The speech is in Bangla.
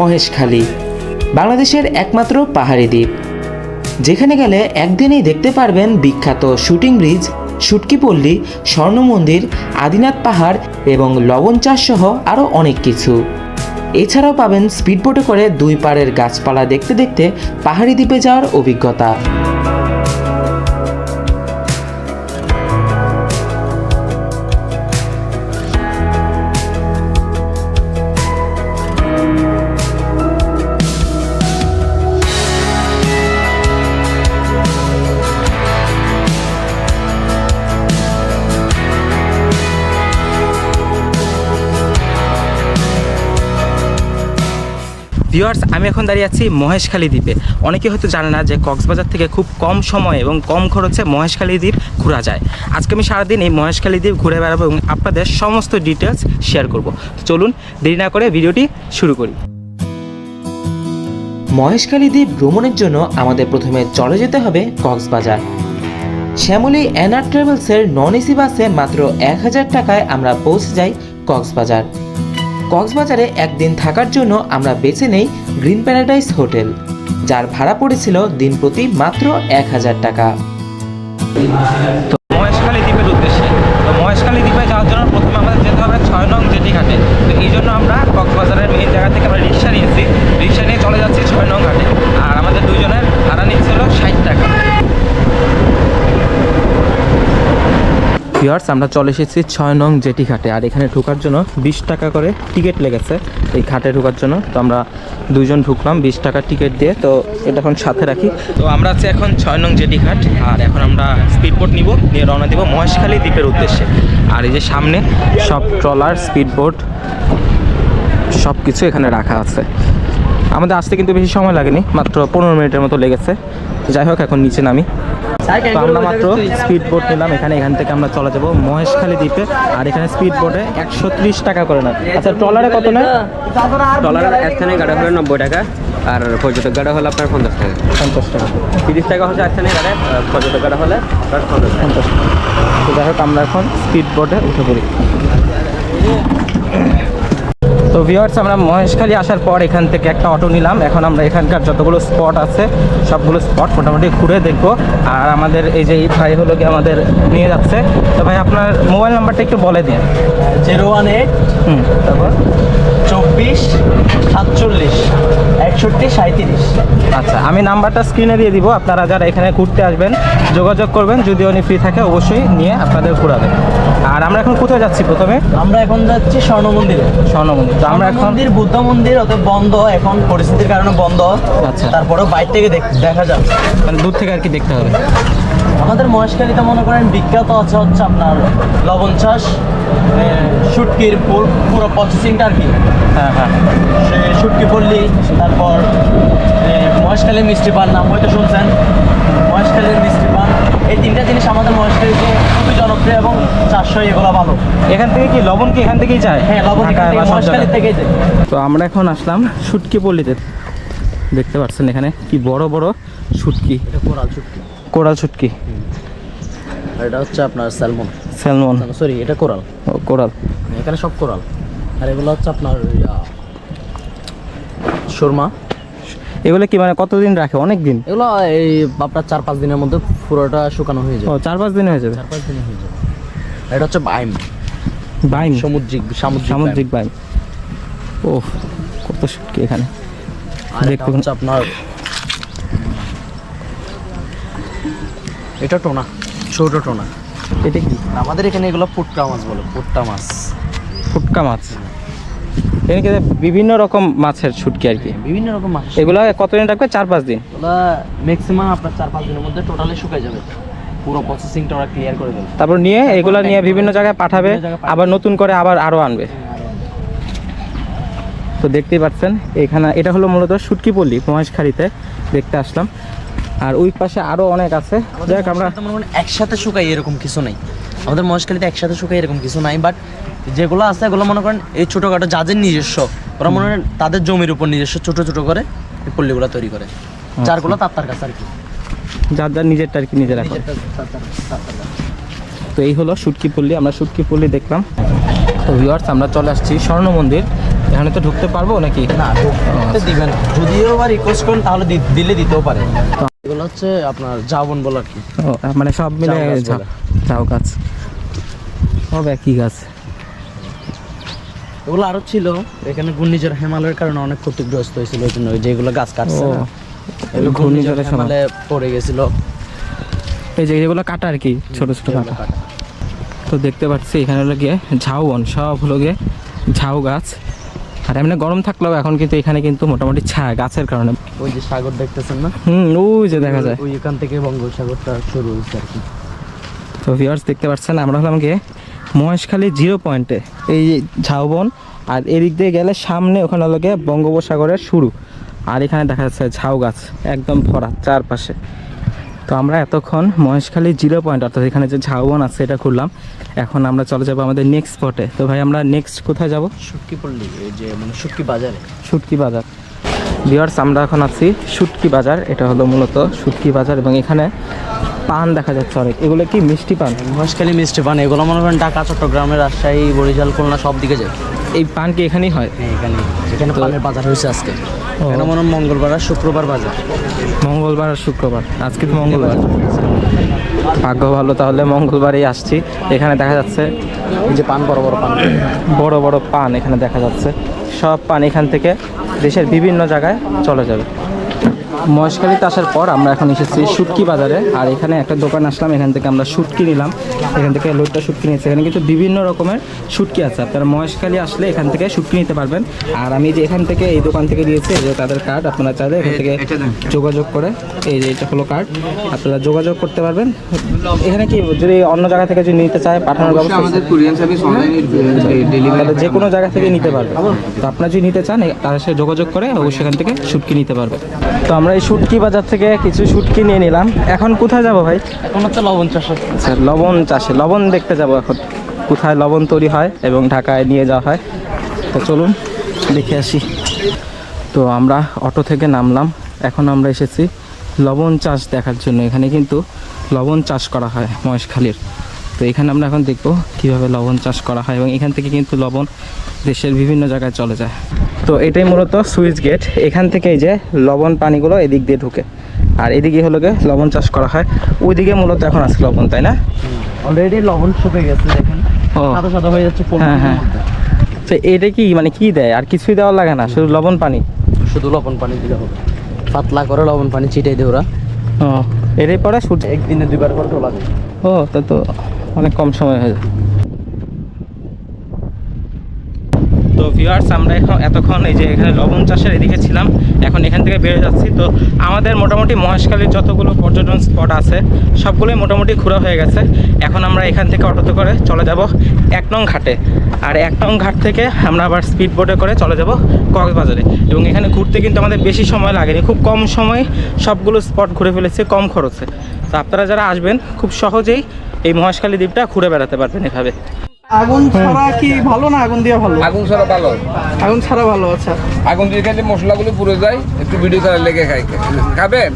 মহেশখালী। বাংলাদেশের একমাত্র পাহাড়ি দ্বীপ। যেখানে গেলে একদিনেই দেখতে পারবেন বিখ্যাত শুটিং ব্রিজ শুটকিপল্লী স্বর্ণমন্দির আদিনাথ পাহাড় এবং লবণ চাষ সহ আরও অনেক কিছু। এছাড়াও পাবেন স্পিডবোটে করে দুই পাড়ের গাছপালা দেখতে দেখতে পাহাড়ি দ্বীপে যাওয়ার অভিজ্ঞতা। ভিউয়ার্স আমি এখন দাঁড়িয়ে আছি মহেশখালী দ্বীপে। অনেকে হয়তো জানে না যে কক্সবাজার থেকে খুব কম সময় এবং কম খরচে মহেশখালী দ্বীপ ঘোরা যায়। আজকে আমি সারাদিন এই মহেশখালী দ্বীপ ঘুরে বেড়াবো এবং আপনাদের সমস্ত ডিটেলস শেয়ার করব। চলুন, দেরি না করে ভিডিওটি শুরু করি। মহেশখালী দ্বীপ ভ্রমণের জন্য আমাদের প্রথমে চলে যেতে হবে কক্সবাজার। শ্যামলী অ্যানার ট্রাভেলসের নন এসি বাসে মাত্র এক হাজার টাকায় আমরা পৌঁছে যাই কক্সবাজার। কক্সবাজারে একদিন থাকার জন্য আমরা বেছে নেই গ্রিন প্যারাডাইস হোটেল, যার ভাড়া পড়েছিল দিন প্রতি মাত্র এক হাজার টাকা তো মহেশখালী দ্বীপের উদ্দেশ্যে তো মহেশখালী দ্বীপে যাওয়ার জন্য প্রথমে আমাদের যেতে হবে ছয় নং জেটি ঘাটে তো এই জন্য আমরা কক্সবাজারের মেইন জায়গা থেকে আমরা রিক্সা নিয়েছি রিক্সা নিয়ে চলে যাচ্ছি ছয় নং ঘাটে আর আমাদের দুজনের ভাড়া নিচ্ছিল ষাট টাকা ভিওয়ার্স আমরা চলে এসেছি ছয় নং জেটি ঘাটে, আর এখানে ঢোকার জন্য বিশ টাকা করে টিকিট লেগেছে এই ঘাটে ঢোকার জন্য। তো আমরা দুজন ঢুকলাম বিশ টাকার টিকিট দিয়ে, তো এটা এখন সাথে রাখি। তো আমরা আছি এখন ছয় নং জেটি ঘাট, আর এখন আমরা স্পিডবোট নিব, নিয়ে রওনা দিব মহেশখালী দ্বীপের উদ্দেশ্যে। আর এই যে সামনে সব ট্রলার, স্পিডবোট সব কিছু এখানে রাখা আছে। আমাদের আসতে কিন্তু বেশি সময় লাগেনি, মাত্র পনেরো মিনিটের মতো লেগেছে। যাই হোক, এখন নিচে নামি। তো আমরা মাত্র স্পিড বোট নিলাম। এখানে এখান থেকে আমরা চলে যাব মহেশখালী দ্বীপে। আর এখানে স্পিড বোটে একশো ত্রিশ টাকা করে নেয়। আচ্ছা ট্রলারে কত নেয়? ডলারের স্থানীয় গাড়ি হলো নব্বই টাকা আর পর্যটক গাড়ি হলো আপনার পঞ্চাশ টাকা। পঞ্চাশ টাকা। তিরিশ টাকা হচ্ছে স্থানীয় গাড়ি পর্যটক গাড়ি হলে পঞ্চাশ পঞ্চাশ টাকা। তো যাই হোক আমরা এখন স্পিড বোটে উঠে পড়ি। তো ভিওয়ার্স আমরা মহেশখালী আসার পর এখান থেকে একটা অটো নিলাম। এখন আমরা এখানকার যতগুলো স্পট আছে সবগুলো স্পট মোটামুটি ঘুরে দেখব। আর আমাদের এই যে ভাই হলো কি আমাদের নিয়ে যাচ্ছে। তো ভাই আপনার মোবাইল নাম্বারটা একটু বলে দিন। জিরো ওয়ান এইট হুম। তারপর চব্বিশ সাতচল্লিশ একষট্টি সাঁত্রিশ আচ্ছা আমি নাম্বারটা স্ক্রিনে দিয়ে দিব। আপনারা যারা এখানে ঘুরতে আসবেন যোগাযোগ করবেন। যদি উনি ফ্রি থাকে অবশ্যই নিয়ে আপনাদের ঘুরাবেন। আর আমরা এখন কোথায় যাচ্ছি প্রথমে? আমরা এখন যাচ্ছি স্বর্ণ মন্দিরে। স্বর্ণ মন্দির। তো আমরা এখন মন্দির বুদ্ধ মন্দির অত বন্ধ। এখন পরিস্থিতির কারণে বন্ধ। আচ্ছা। তারপরেও বাইরে থেকে দেখ- যাচ্ছে মানে দূর থেকে আর কি দেখতে হবে? আমাদের মহেশখালীতে মনে করেন বিখ্যাত আছে হচ্ছে আপনার লবণ চাষ শুটকির পুর- পুরো প্রসেসিংটা আর কি। হ্যাঁ হ্যাঁ। সে শুটকি পল্লী তারপর মহেশখালীর মিষ্টি পান নাম হয়তো শুনছেন? মহেশখালীর মিষ্টি এই তিনটা জিনিস আমাদের মহেশখালীতে খুবই জনপ্রিয় এবং চারশো এগুলো ভালো। এখান থেকে কি লবণ কি এখান থেকেই যায়? হ্যাঁ লবণ থেকে মহেশখালী থেকেই যায়। তো আমরা এখন আসলাম শুটকি পল্লীতে। দেখতে পাচ্ছেন এখানে কি বড় বড় শুটকি। এটা কোরাল শুটকি। কোরাল শুটকি। আর এটা হচ্ছে আপনার স্যালমন। স্যালমন। সরি এটা কোরাল। ও, কোরাল। এখানে সব কোরাল। আর এগুলো হচ্ছে আপনার সুরমা। এগুলো কি মানে কতদিন রাখে? অনেক দিন এগুলো এই আপনার চার পাঁচ দিনের মধ্যে পুরোটা শুকানো হয়ে ও যায় চার পাঁচ দিন হয়ে যাবে? চার পাঁচ দিনে হয়ে যাবে। এটা হচ্ছে বাইম। বাইম? সামুদ্রিক সামুদ্রিক সামুদ্রিক বাইম। ও কত শুটকি এখানে। দেখুন। আপনার এটা টোনা ছোট টোনা। এটা কি? আমাদের এখানে এগুলো পুটকা মাছ বলে পুট্টা মাছ। ফুটকা মাছ? এখানে বিভিন্ন রকম মাছের শুটকি আর কি। বিভিন্ন রকম মাছ এগুলো কতদিন রাখবে চার পাঁচ দিন? ম্যাক্সিমাম আপনার চার পাঁচ দিনের মধ্যে টোটালি শুকায় যাবে। পুরো প্রসেসিংটা ওরা ক্লিয়ার করে দেবে। তারপর নিয়ে এগুলো নিয়ে বিভিন্ন জায়গায় পাঠাবে। আবার নতুন করে আবার আরও আনবে। তো দেখতেই পাচ্ছেন এখানে এটা হলো মূলত শুটকি পল্লী মহেশখালীতে দেখতে আসলাম। আর ওই পাশে আরও অনেক আছে। যাক আমরা একসাথে শুকাই এরকম কিছু নাই। আমাদের মহেশখালীতে একসাথে শুকাই এরকম কিছু নাই বাট যেগুলো আছে এগুলো মনে করেন এই ছোটোখাটো যাদের নিজস্ব। ওরা মনে করেন তাদের জমির উপর নিজস্ব ছোট ছোট করে এই পল্লীগুলো তৈরি করে। যারগুলো তার তার কাছে আর কি। যার যার নিজেরটা আর কি নিজে রাখো। নিজেরটা তার তার কাছে, তার তার কাছে। তো এই হলো শুটকি পল্লী আমরা শুটকি পল্লী দেখলাম। তো ভিউয়ার্স আমরা চলে আসছি স্বর্ণ মন্দির। এখানে তো ঢুকতে পারব নাকি? না ঢুকতে দিবেন যদিও বা রিকোয়েস্ট করেন তাহলে দিলে দিতেও পারে হচ্ছে আপনার জাবন বলে আর কি মানে সব মিলে ঝাউ গাছ ঝাউ। ঝাউ সব একই গাছ। এগুলো আরও ছিল এখানে ঘূর্ণিঝড় হিমালয়ের কারণে অনেক ক্ষতিগ্রস্ত হয়েছিল ওই জন্য যেগুলো গাছ কাটছে না। এগুলো ঘূর্ণিঝড়ের পড়ে গেছিল। এই যে যেগুলো কাটা আর কি ছোট ছোট কাটা। তো দেখতে পাচ্ছি এখানে হলো গিয়ে ঝাউবন সব হলো গিয়ে ঝাউ গাছ। আর এমনি গরম থাকলেও এখন কিন্তু এখানে কিন্তু মোটামুটি ছায়া গাছের কারণে ওই যে সাগর দেখতেছেন না? হুম ওই যে দেখা যায়। ওই এখান থেকে বঙ্গোপসাগরটা শুরু হয়েছে আর কি। তো ভিউয়ার্স দেখতে পাচ্ছেন আমরা হলাম গিয়ে মহেশখালী জিরো পয়েন্টে এই ঝাউবন আর এদিক দিয়ে গেলে সামনে ওখানে হলো গিয়ে বঙ্গোপসাগরের শুরু। আর এখানে দেখা যাচ্ছে ঝাউ গাছ একদম ভরা চারপাশে। তো আমরা এতক্ষণ মহেশখালী জিরো পয়েন্ট অর্থাৎ এখানে যে ঝাউবন আছে এটা খুললাম। এখন আমরা চলে যাব আমাদের নেক্সট স্পটে তো ভাই আমরা নেক্সট কোথায় যাব? শুটকি পল্লী যে মানে শুটকি বাজারে। শুটকি বাজার। ভিউয়ার্স আমরা এখন আছি শুটকি বাজার। এটা হলো মূলত শুটকি বাজার এবং এখানে পান দেখা যাচ্ছে অনেক। এগুলো কি মিষ্টি পান? মহেশখালী মিষ্টি পান। এগুলো মনে করেন ঢাকা চট্টগ্রামের রাজশাহী বরিশাল খুলনা সব দিকে যায়। এই পান কি এখানেই হয়? হ্যাঁ, এখানে এখানে পানের বাজার হয়েছে আজকে। এখানে মনে মঙ্গলবার আর শুক্রবার বাজার। মঙ্গলবার আর শুক্রবার। আজকে তো মঙ্গলবার। ভাগ্য ভালো তাহলে মঙ্গলবারই আসছি। এখানে দেখা যাচ্ছে এই যে পান, বড় বড় পান। বড় বড় পান এখানে দেখা যাচ্ছে। সব পান এখান থেকে দেশের বিভিন্ন জায়গায় চলে যাবে। মহেশখালীতে আসার পর আমরা এখন এসেছি শুটকি বাজারে। আর এখানে একটা দোকান আসলাম এখান থেকে আমরা শুটকি নিলাম। এখান থেকে লোটটা শুটকি নিয়েছি। এখানে কিন্তু বিভিন্ন রকমের শুটকি আছে। আপনারা মহেশখালী আসলে এখান থেকে শুটকি নিতে পারবেন। আর আমি যে এখান থেকে এই দোকান থেকে দিয়েছি যে তাদের কার্ড আপনারা চাইলে এখান থেকে যোগাযোগ করে এই যে এটা হলো কার্ড আপনারা যোগাযোগ করতে পারবেন। এখানে কি যদি অন্য জায়গা থেকে যদি নিতে চায় পাঠানোর ব্যবস্থা আমাদের কুরিয়ান সার্ভিস অনলাইনে তাহলে যে কোনো জায়গা থেকে নিতে পারবে তো আপনারা যদি নিতে চান তাদের সাথে যোগাযোগ করে অবশ্যই সেখান থেকে শুটকি নিতে পারবে তো আমরা এই শুটকি বাজার থেকে কিছু শুটকি নিয়ে নিলাম। এখন কোথায় যাব ভাই? এখন হচ্ছে লবণ চাষ আচ্ছা লবণ চাষে লবণ দেখতে যাব এখন। কোথায় লবণ তৈরি হয় এবং ঢাকায় নিয়ে যাওয়া হয়। তো চলুন দেখে আসি। তো আমরা অটো থেকে নামলাম। এখন আমরা এসেছি লবণ চাষ দেখার জন্য। এখানে কিন্তু লবণ চাষ করা হয় মহেশখালীর। তো এখানে আমরা এখন দেখব কীভাবে লবণ চাষ করা হয় এবং এখান থেকে কিন্তু লবণ দেশের বিভিন্ন জায়গায় চলে যায়। তো এটাই মূলত সুইচ গেট। এখান থেকে এই যে লবণ পানিগুলো এদিক দিয়ে ঢুকে। আর এদিকে হলো গিয়ে লবণ চাষ করা হয়। ওইদিকে মূলত এখন আছে লবণ তাই না? অলরেডি লবণ শুকে গেছে দেখেন। সাদা সাদা হয়ে যাচ্ছে হ্যাঁ, হ্যাঁ। তো এটা কি মানে কি দেয়? আর কিছুই দেওয়া লাগে না শুধু লবণ পানি? শুধু লবণ পানি দিলে হবে। পাতলা করে লবণ পানি ছিটাই দিয়ে ওরা। ও এটাই পরে সূর্য একদিনে দুইবার করে তোলা যায়। ও তা তো অনেক কম সময় হয়ে যায় তো ভিউয়ার্স আমরা এখন এতক্ষণ এই যে এখানে লবণ চাষের এদিকে ছিলাম, এখন এখান থেকে বেড়ে যাচ্ছি। তো আমাদের মোটামুটি মহেশখালীর যতগুলো পর্যটন স্পট আছে, সবগুলোই মোটামুটি ঘোরা হয়ে গেছে। এখন আমরা এখান থেকে অটোতে করে চলে যাব এক নং ঘাটে। আর এক নং ঘাট থেকে আমরা আবার স্পিড বোটে করে চলে যাব কক্সবাজারে। এবং এখানে ঘুরতে কিন্তু আমাদের বেশি সময় লাগেনি, খুব কম সময়ে সবগুলো স্পট ঘুরে ফেলেছে, কম খরচে। তো আপনারা যারা আসবেন, খুব সহজেই এই মহেশখালী দ্বীপটা ঘুরে বেড়াতে পারবেন এভাবে। আগুন ছাড়া কি ভালো না আগুন দিয়ে ভালো? আগুন ছাড়া ভালো। আগুন ছাড়া ভালো আচ্ছা। আগুন দিয়ে খেলে মশলাগুলো পুড়ে যায় একটু ভিডিও ছাড়া লেগে খাই খাবেন